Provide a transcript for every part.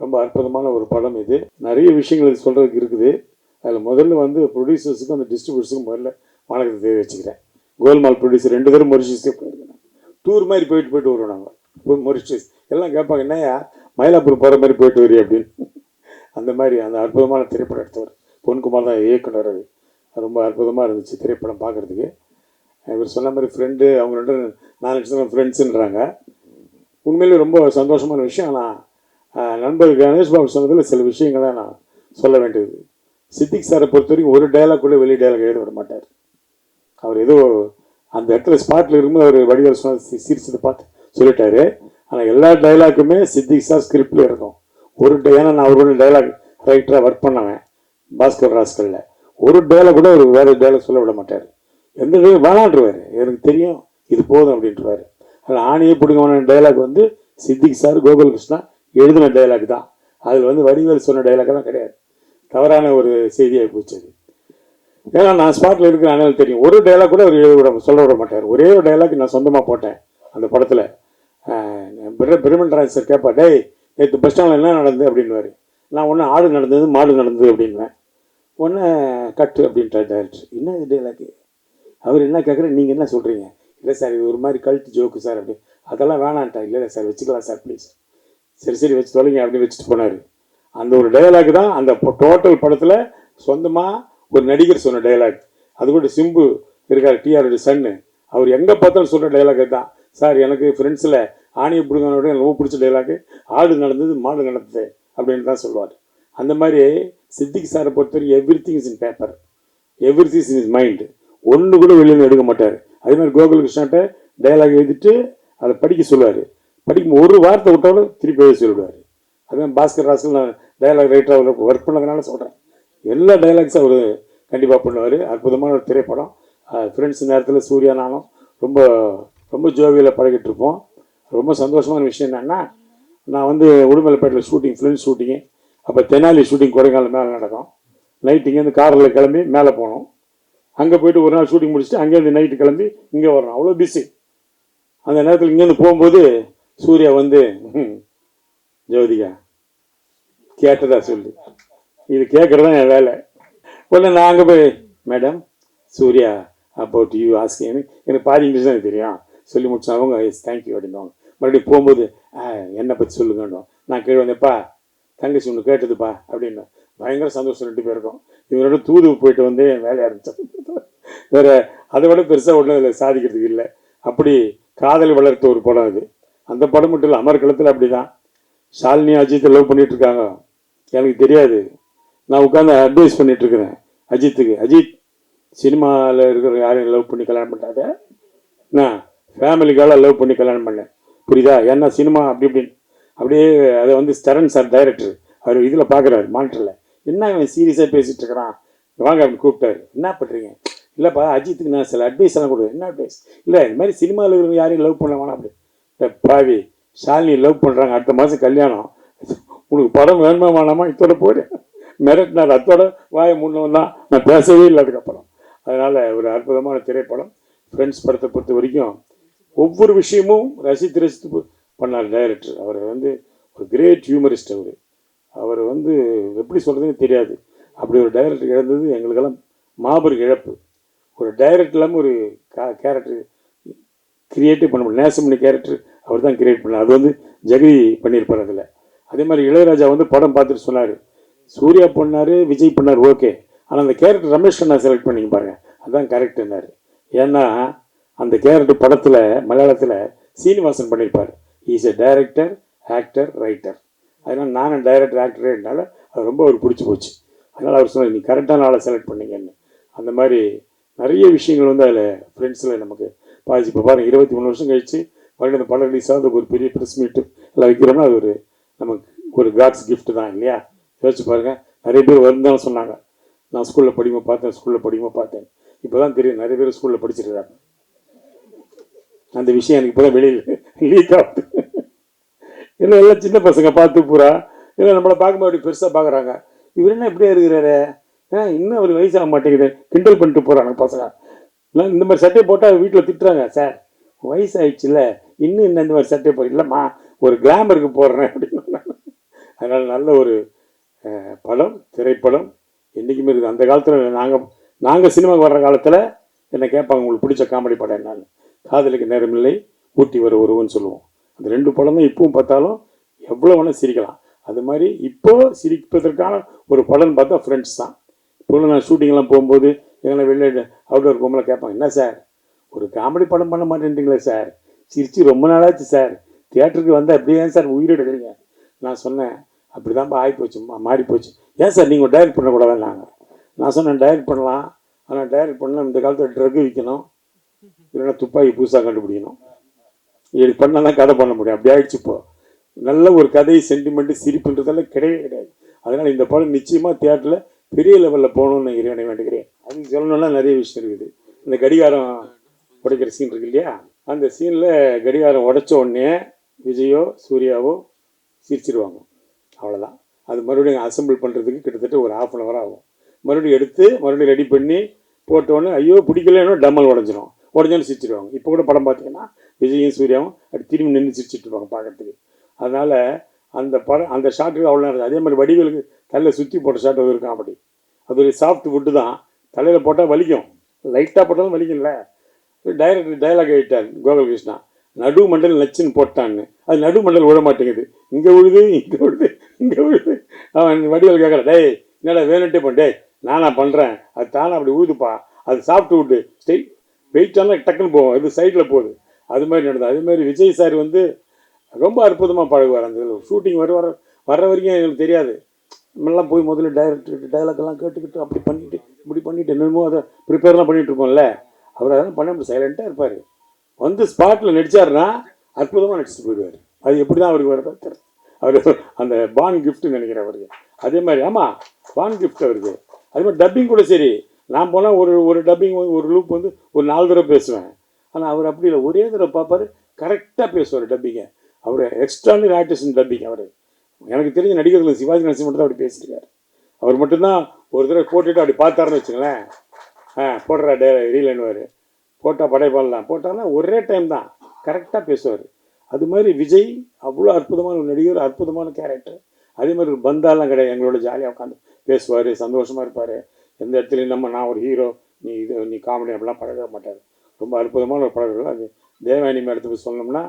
ரொம்ப அற்புதமான ஒரு படம் இது. நிறைய விஷயங்கள் இது சொல்கிறதுக்கு இருக்குது. அதில் முதல்ல வந்து ப்ரொடியூசர்ஸுக்கும் அந்த டிஸ்ட்ரிபியூட்டர்ஸுக்கும் முதல்ல வணக்கத்தை தேவை வச்சுக்கிறேன் கோல்மால் ப்ரொடியூசர் ரெண்டு பேரும் மொரிஷியஸே போயிருக்கேன் டூர் மாதிரி போயிட்டு போயிட்டு வருவோம் நாங்கள் மொரிஷியஸ் எல்லாம் கேட்பாங்க என்னையா மயிலாப்பூர் போகிற மாதிரி போயிட்டு வரீ அப்படின்னு. அந்த மாதிரி அந்த அற்புதமான திரைப்படம் எடுத்தவர். பொன்குமார் தான் இயக்குனர் அது ரொம்ப அற்புதமாக இருந்துச்சு திரைப்படம் பார்க்குறதுக்கு. இவர் சொன்ன மாதிரி ஃப்ரெண்டு அவங்க ரெண்டு நாலு லட்சம் ஃப்ரெண்ட்ஸுன்றாங்க உண்மையிலே ரொம்ப சந்தோஷமான விஷயம். ஆனால் நண்பர் கணேஷ் பாபு சொன்னதில் சில விஷயங்களை நான் சொல்ல வேண்டியது. சித்திக் சாரை பொறுத்த வரைக்கும் ஒரு டைலாக் கூட வெளி டயலாக் எழுத விட மாட்டார். அவர் ஏதோ அந்த இடத்துல ஸ்பாட்டில் இருக்கும்போது அவர் வடிவேல் சொன்ன சிரிச்சதை பார்த்து சொல்லிட்டாரு. ஆனால் எல்லா டைலாக்குமே சித்திக் சார் ஸ்கிரிப்டில் இருக்கும். ஒரு ஏன்னா நான் அவரோட டைலாக் ரைட்டராக ஒர்க் பண்ணுவேன் பாஸ்கர் ராஸ்கரில் ஒரு டைலாக் கூட அவர் வேறு டைலாக் சொல்ல விட மாட்டார். எந்த டைலாக் வேணான்றவார். எனக்கு தெரியும் இது போதும் அப்படின்றவார். அதில் ஆணையே பிடிக்கமான டைலாக் வந்து சித்திக் சார் கோகுல் கிருஷ்ணா எழுதின டைலாக் தான். அதில் வந்து வடிவேல் சொன்ன டைலாக்லாம் கிடையாது. தவறான ஒரு செய்தியாக போச்சு அது. ஏன்னா நான் ஸ்பாட்டில் இருக்கிற அண்ணல் தெரியும். ஒரு டைலாக் கூட அவர் எழுத விட சொல்ல விட மாட்டார். ஒரே ஒரு டைலாக் நான் சொந்தமாக போட்டேன் அந்த படத்தில். பிரமண்டராஜ் சார் கேட்பா டேய் நேற்று பஸ் ஸ்டாண்டில் என்ன நடந்தது? அப்படின்வார் நான் ஒன்று ஆடு நடந்தது மாடு நடந்தது அப்படின்வேன் ஒன்று கட்டு அப்படின்ட்டார் டேரக்டர் என்ன இது டைலாக்கு அவர் என்ன கேட்குற நீங்கள் என்ன சொல்கிறீங்க இல்லை சார் இது ஒரு மாதிரி கல்ட்டு ஜோக்கு சார் அப்படி. அதெல்லாம் வேணான்ட்டா இல்லை இல்லை சார் வச்சுக்கலாம் சார் ப்ளீஸ் சரி சரி வச்சு தொலைங்க அப்படின்னு வச்சுட்டு போனார். அந்த ஒரு டயலாக் தான் அந்த டோட்டல் படத்தில் சொந்தமாக ஒரு நடிகர் சொன்ன டயலாக் அது கூட சிம்பு இருக்கார் டிஆரோட சன்னு அவர் எங்கே பார்த்தாலும் சொல்கிற டயலாக் தான். சார் எனக்கு ஃப்ரெண்ட்ஸில் ஆணியை பிடுங்கனோட எனக்கு ரொம்ப பிடிச்ச டயலாக்கு ஆடு நடந்தது மாடு நடந்தது அப்படின்னு தான் சொல்லுவார். அந்த மாதிரி சித்திக் சாரை பொறுத்தவரைக்கும் everything is in paper everything is mind ஒன்று கூட வெளியில் எடுக்க மாட்டார். அதே மாதிரி கோகுல் கிருஷ்ணாட்ட டயலாக் எழுதிட்டு அதை படிக்க சொல்லுவார். படிக்கும் ஒரு வார்த்தை விட்டாலும் திருப்பி எழுதி சொல்லிவிடுவார் அதுதான் பாஸ்கர் ராசல் நான் டயலாக் ரைட்டராக ஒர்க் பண்ணதுனால சொல்கிறேன் எல்லா டைலாக்ஸும் அவர் கண்டிப்பாக பண்ணுவார். அற்புதமான ஒரு திரைப்படம். ஃப்ரெண்ட்ஸ் நேரத்தில் சூர்யா நானும் ரொம்ப ரொம்ப ஜோவியில் பழகிட்டு இருப்போம். ரொம்ப சந்தோஷமான விஷயம் என்னென்னா நான் வந்து உடுமலைப்பேட்டில் ஷூட்டிங் ஃபிலிம் ஷூட்டிங்கு அப்போ தெனாலி ஷூட்டிங் கொடைக்கானல் மேலே நடக்கும். நைட் இங்கேருந்து காரில் கிளம்பி மேலே போனோம். அங்கே போயிட்டு ஒரு நாள் ஷூட்டிங் முடிச்சுட்டு அங்கேருந்து நைட்டு கிளம்பி இங்கே வரணும் அவ்வளோ பிஸி அந்த நேரத்தில் இங்கேருந்து போகும்போது சூர்யா வந்து ஜோதிகா கேட்டதா சொல்லு. இது கேட்குறது தான் என் வேலை. உடனே நான் அங்கே போய் madam Surya about you asking எனக்கு பாதி இங்கிலீஷ் தான் எனக்கு தெரியும். சொல்லி முடிச்சா அவங்க எஸ் தேங்க்யூ அப்படின்வாங்க மறுபடியும் போகும்போது "ஆ, என்னை பற்றி சொல்லுங்கன்னு நான் கீழே வந்தேப்பா தங்கச்சி ஒன்று கேட்டதுப்பா அப்படின்னு பயங்கர சந்தோஷம் ரெண்டு பேருக்கும். இவரோட தூது போயிட்டு வந்து என் வேலையை ஆரம்பித்தேன் வேற அதை விட பெருசாக ஒன்றும் இதில் சாதிக்கிறதுக்கு இல்லை. அப்படி காதல் வளர்த்த ஒரு படம் அது. அந்த படம் மட்டும் இல்லை அமர்களத்தில் அப்படி தான் ஷாலினி அஜித்தை லவ் பண்ணிகிட்ருக்காங்க எனக்கு தெரியாது. நான் உட்காந்து அட்வைஸ் பண்ணிகிட்ருக்கிறேன் அஜித்துக்கு. அஜித் சினிமாவில் இருக்கிற யாரையும் லவ் பண்ணி கல்யாணம் பண்ணாத நான் ஃபேமிலிக்காக லவ் பண்ணி கல்யாணம் பண்ணேன் புரியுதா? ஏன்னா சினிமா அப்படி இப்படின்னு. அப்படியே அதை வந்து ஸ்டரன் சார் டைரக்டர் அவர் இதில் பார்க்குறாரு மானிட்டரில் என்ன இவன் சீரியஸாக பேசிகிட்டு இருக்கிறான்? வாங்க அப்படின்னு கூப்பிட்டாரு. என்ன பண்ணுறீங்க இல்லைப்பா அஜித்துக்கு நான் சில அட்வைஸ் எல்லாம் கொடுக்குறேன். என்ன அட்வைஸ் இல்லை இந்த மாதிரி சினிமாவில் இருக்கிறவங்க யாரையும் லவ் பண்ண வேணாம் அப்படி பாவி ஷாலினி லவ் பண்ணுறாங்க அடுத்த மாதம் கல்யாணம். உனக்கு படம் வேணுமா வேணாமா? இதோட போடு. மிரட்டினார். அதோட வாயை முன்னவன் நான் பேசவே இல்லை அதுக்கப்புறம். அதனால் ஒரு அற்புதமான திரைப்படம். ஃப்ரெண்ட்ஸ் படத்தை பொறுத்த வரைக்கும் ஒவ்வொரு விஷயமும் ரசித்து ரசித்து பண்ணார் டைரக்டர் அவர் வந்து ஒரு கிரேட் ஹியூமரிஸ்ட் அவர். அவர் வந்து எப்படி சொல்கிறதுன்னு தெரியாது. அப்படி ஒரு டைரக்டர் இழந்தது எங்களுக்கெல்லாம் மாபெரும் இழப்பு. ஒரு டைரக்டர் இல்லாமல் ஒரு கா கேரக்டர் கிரியேட்டிவ் பண்ண முடியும் நேசமணி கேரக்டர் அவர் தான் கிரியேட் பண்ணார் அது வந்து ஜெகதி பண்ணியிருப்பார் அதில். அதே மாதிரி இளையராஜா வந்து படம் பார்த்துட்டு சொன்னார். சூர்யா பண்ணார் விஜய் பண்ணார் ஓகே. ஆனால் அந்த கேரக்டர் ரமேஷ் அண்ணா செலக்ட் பண்ணிங்க பாருங்க. அதுதான் கரெக்டுன்னாரு ஏன்னா அந்த கேரக்டர் படத்தில் மலையாளத்தில் சீனிவாசன் பண்ணியிருப்பார். Is a director actor writer அதனால் நானும் டைரக்டர் ஆக்டர்னால அது ரொம்ப அவர் பிடிச்சி போச்சு. அதனால் அவர் சொன்னார் நீ கரெக்டான ஆளை செலக்ட் பண்ணீங்கன்னு. அந்த மாதிரி நிறைய விஷயங்கள் வந்து அதில் ஃப்ரெண்ட்ஸில் நமக்கு பாதிச்சு. இப்போ பாருங்க இருபத்தி மூணு வருஷம் கழிச்சு மறுபடியும் அந்த படம் ரிலீஸ் ஆகுது ஒரு பெரிய ப்ரெஸ் மீட்டு எல்லாம் வைக்கிறோம்னா அது ஒரு நமக்கு ஒரு காட்ஸ் கிஃப்ட் தான் இல்லையா? யோசிச்சு பாருங்கள் நிறைய பேர் வருந்தாலும் சொன்னாங்க நான் ஸ்கூலில் படிக்கும்போது பார்த்தேன் ஸ்கூலில் படிக்கும்போது பார்த்தேன். இப்போ தான் தெரியும் நிறைய பேர் ஸ்கூலில் படிச்சிருக்கிறாங்க. அந்த விஷயம் எனக்கு இப்போ தான் வெளியில் லீக் ஆகுது. இல்லை எல்லாம் சின்ன பசங்க பார்த்து பூரா. இல்லை நம்மளை பார்க்கும்போது அப்படி பெருசாக பார்க்குறாங்க. இவர் என்ன இப்படியே இருக்கிறாரு? ஆ இன்னும் அவர் வயசாக மாட்டேங்குது. கிண்டல் பண்ணிட்டு போகிறாங்க பசங்க. இல்லை இந்த மாதிரி சட்டையை போட்டால் வீட்டில் திட்டுறாங்க சார் வயசாயிடுச்சுல்ல இன்னும் என்ன இந்த மாதிரி சட்டையை போட இல்லைம்மா ஒரு கிளாமருக்கு போடுறேன் அப்படின்னு. அதனால் நல்ல ஒரு படம் திரைப்படம். என்றைக்குமே இருக்குது. அந்த காலத்தில் நாங்கள் நாங்கள் சினிமாவுக்கு வர்ற காலத்தில் என்னை கேட்பாங்க உங்களுக்கு பிடிச்ச காமெடி படம் என்னன்னு? காதலுக்கு நேரமில்லை. ஊட்டி வர ஒருவன்னு சொல்லுவோம். அந்த ரெண்டு படம் தான் இப்பவும் பார்த்தாலும் எவ்வளோ வேணால் சிரிக்கலாம். அது மாதிரி இப்போ சிரிப்பதற்கான ஒரு படம்னு பார்த்தா ஃப்ரெண்ட்ஸ் தான். இப்போ நான் ஷூட்டிங்லாம் போகும்போது எங்களை வெளியே அவுட்டோர் போகும்போது கேட்பாங்க என்ன சார் ஒரு காமெடி படம் பண்ண மாட்டேன்றீங்களே சார் சிரிச்சு ரொம்ப நாளாச்சு சார் தியேட்டருக்கு வந்தால் அப்படியே ஏன் சார் உயிர் நான் சொன்னேன் அப்படி தான்ப்பா ஆகி போச்சு மாறி போச்சு ஏன் சார் நீங்கள் டைரக்ட் நாங்கள் நான் சொன்னேன் டைரக்ட் பண்ணலாம். ஆனால் டைரக்ட் பண்ணலாம் இந்த காலத்தில் ட்ரக் விற்கணும் இல்லைன்னா துப்பாக்கி புதுசாக கண்டுபிடிக்கணும். இது பண்ணால் தான் கதை பண்ண முடியும். அப்படி ஆயிடுச்சு இப்போ. நல்ல ஒரு கதை சென்டிமெண்ட்டு சிரிப்புன்றதெல்லாம் கிடையவே கிடையாது. அதனால் இந்த படம் நிச்சயமாக தியேட்டரில் பெரிய லெவலில் போகணும்னு இறைவனை வேண்டுகிறேன். அது சொல்லணும்னா நிறைய விஷயம் இருக்குது. இந்த கடிகாரம் உடைக்கிற சீன் இருக்கு இல்லையா? அந்த சீனில் கடிகாரம் உடைச்ச உடனே விஜயோ சூர்யாவோ சிரிச்சிருவாங்க. அவ்வளோதான் அது மறுபடியும் அசெம்பிள் பண்ணுறதுக்கு கிட்டத்தட்ட ஒரு ஆஃப் அன் ஹவர் ஆகும். மறுபடியும் எடுத்து மறுபடியும் ரெடி பண்ணி போட்டோன்னே ஐயோ பிடிக்கலன்னு டம்மல் உடஞ்சிரும். உடஞ்சோன்னு சிரிச்சிருவாங்க. இப்போ கூட படம் பார்த்தீங்கன்னா விஜயும் சூர்யாவும் அப்படி திரும்பி நின்று சிரிச்சிட்டு இருப்பாங்க பார்க்கறதுக்கு. அதனால் அந்த படம் அந்த ஷாட்டுக்கு அவ்வளோ நேரம் அதே மாதிரி வடிவேலுக்கு தலையில் சுற்றி போட்ட ஷாட் அது இருக்கான் அப்படி அது ஒரு சாஃப்ட் ஃபுட்டு தான். தலையில் போட்டால் வலிக்கும். லைட்டாக போட்டாலும் வலிக்கும்ல. டைரக்டர் டைலாக் கோகுல் பேசினா நடு மண்டல் நச்சுன்னு போட்டான்னு. அது நடு மண்டல் விழ மாட்டேங்குது. இங்கே விழுது இங்கே விழுது இங்கே விழுது. அவன் வடிவேல் கேட்குற டேய் என்னடா வேணுட்டே பண்ண டேய் நானா பண்ணுறேன் அது தானே அப்படி உழுதுப்பா. அது சாப்பிட்டு விட்டு ஸ்டெய் ஆனால் டக்குன்னு போகும். இது சைடில் போகுது. அது மாதிரி நடந்தது. அதுமாதிரி விஜய் சார் வந்து ரொம்ப அற்புதமாக பழகுவார் அந்த ஷூட்டிங் வர வர வர்ற வரைக்கும் எங்களுக்கு தெரியாது. நம்மளாம் போய் முதல்ல டைரக்டர் டைலாக்லாம் கேட்டுக்கிட்டு அப்படி பண்ணிட்டு இப்படி பண்ணிவிட்டு என்னமோ அதை ப்ரிப்பேர்லாம் பண்ணிகிட்ருக்கோம்ல இருக்கோம்ல. அவர் அதெல்லாம் பண்ண முடியும் சைலண்ட்டாக இருப்பார். வந்து ஸ்பாட்டில் நடிச்சாருன்னா அற்புதமாக நடிச்சுட்டு போயிடுவார். அது எப்படி தான் அவருக்கு வரதோ தெரியல அவர் அந்த பான் கிஃப்ட்னு நினைக்கிறேன் அவருக்கு. அதே மாதிரி ஆமாம் பான் கிஃப்ட் அவருக்கு. அதே மாதிரி டப்பிங் கூட சரி. நான் போனால் ஒரு ஒரு டப்பிங் ஒரு லூப் வந்து ஒரு நாலு தடவை பேசுவேன். ஆனால் அவர் அப்படி இல்லை. ஒரே தடவை பார்ப்பார் கரெக்டாக பேசுவார் டப்பிங்க அவர் எக்ஸ்ட்ரானரி ஆர்டிஸ்ட் டப்பிங் அவர். எனக்கு தெரிஞ்ச நடிகர்கள் சிவாஜி கணேசன் மட்டும் தான் அப்படி பேசியிருக்காரு. அவர் மட்டும்தான் ஒரு தடவை போட்டுட்டு அப்படி பார்த்தாருன்னு வச்சுங்களேன் ஆ போடுறா டே ரீலன்வார் போட்டால் படைப்பாடலாம் போட்டாங்கன்னா ஒரே டைம் தான். கரெக்டாக பேசுவார். அது மாதிரி விஜய் அவ்வளோ அற்புதமான ஒரு நடிகர் அற்புதமான கேரக்டர் அதே மாதிரி ஒரு பந்தாலாம் கிடையாது. எங்களோட ஜாலியாக உட்காந்து பேசுவார் சந்தோஷமாக இருப்பார். எந்த இடத்துலையும் நம்ம நான் ஒரு ஹீரோ நீ இது நீ காமெடி அப்படிலாம் பழக மாட்டார். ரொம்ப அற்புதமான ஒரு படங்கள் அது மேடத்த போய் சொன்னோம்னா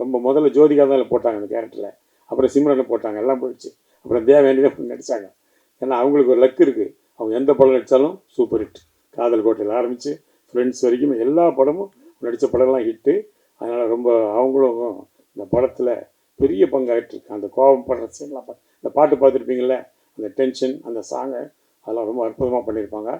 ரொம்ப முதல்ல ஜோதிகா தான் போட்டாங்க அந்த கேரக்டரில் அப்புறம் சிம்ரனை போட்டாங்க எல்லாம் போயிடுச்சு. அப்புறம் தேவானி தான் நடித்தாங்க ஏன்னா அவங்களுக்கு ஒரு லக் இருக்குது அவங்க எந்த படம் நடித்தாலும் சூப்பர் ஹிட் காதல் கோட்டையில் ஆரம்பித்து ஃப்ரெண்ட்ஸ் வரைக்கும் எல்லா படமும் நடித்த படம்லாம் ஹிட்டு அதனால் ரொம்ப அவங்களும் இந்த படத்தில் பெரிய பங்காயிட்டிருக்கு அந்த கோபம் படுற சீன்லாம் இந்த பாட்டு பார்த்துருப்பீங்கள்ல அந்த டென்ஷன் அந்த சாங்கை அதெல்லாம் ரொம்ப அற்புதமாக பண்ணியிருப்பாங்க.